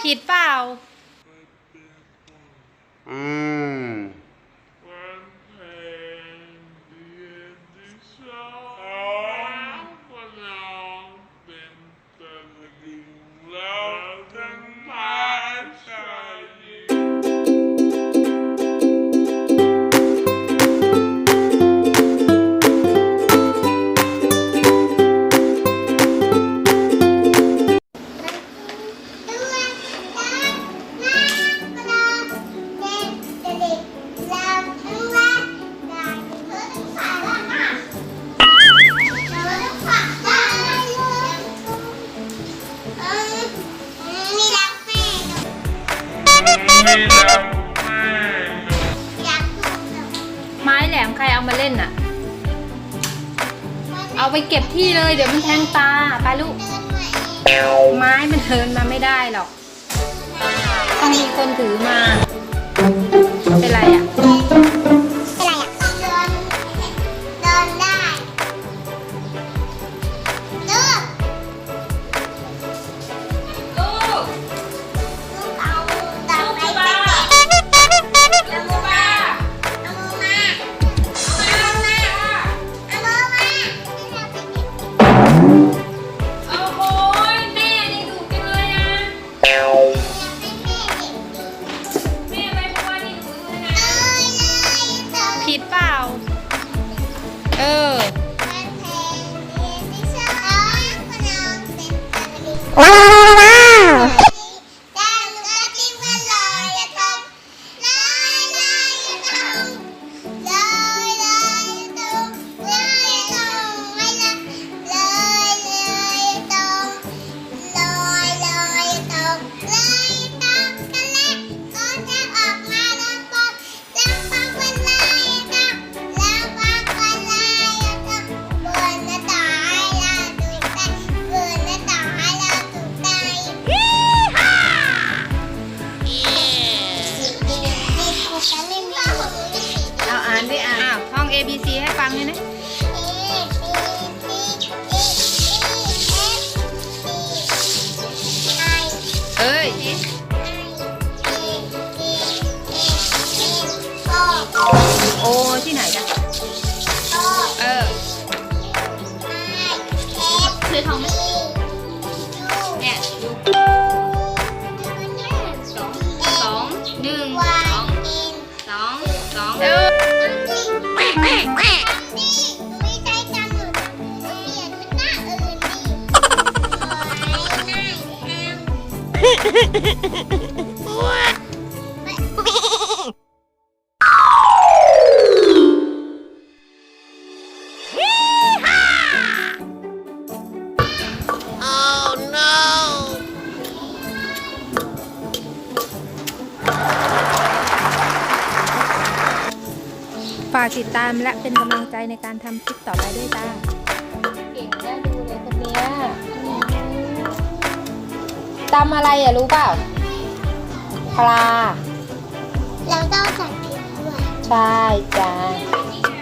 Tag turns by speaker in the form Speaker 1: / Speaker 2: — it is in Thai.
Speaker 1: ผิดเปล่า
Speaker 2: อืม
Speaker 3: ไม้
Speaker 4: แห
Speaker 1: ลมใครเอามาเล่นน่ะเอาไปเก็บที่เลย เดี๋ยวมันแทงตาไปลูก ไม้มันเทินมาไม่ได้หรอก ต้องมีคนถือมา เป็นไรอะ ผิดเปล่า เออ
Speaker 4: วั งเลยนะ เอ้ย
Speaker 1: โอที่ไหนจ๊ะเออเคยท่องไหมเนี่ยสองสองหนึ่งสองสองสองเอ ฝากติดตามและเป็นกำลังใจในการทำคลิปต่อไปด้วยจ้าำอะไรอะรู้เปล่า ปลา
Speaker 4: เราต้องใส่พริกด้วย
Speaker 1: ใช่จ้า
Speaker 4: เ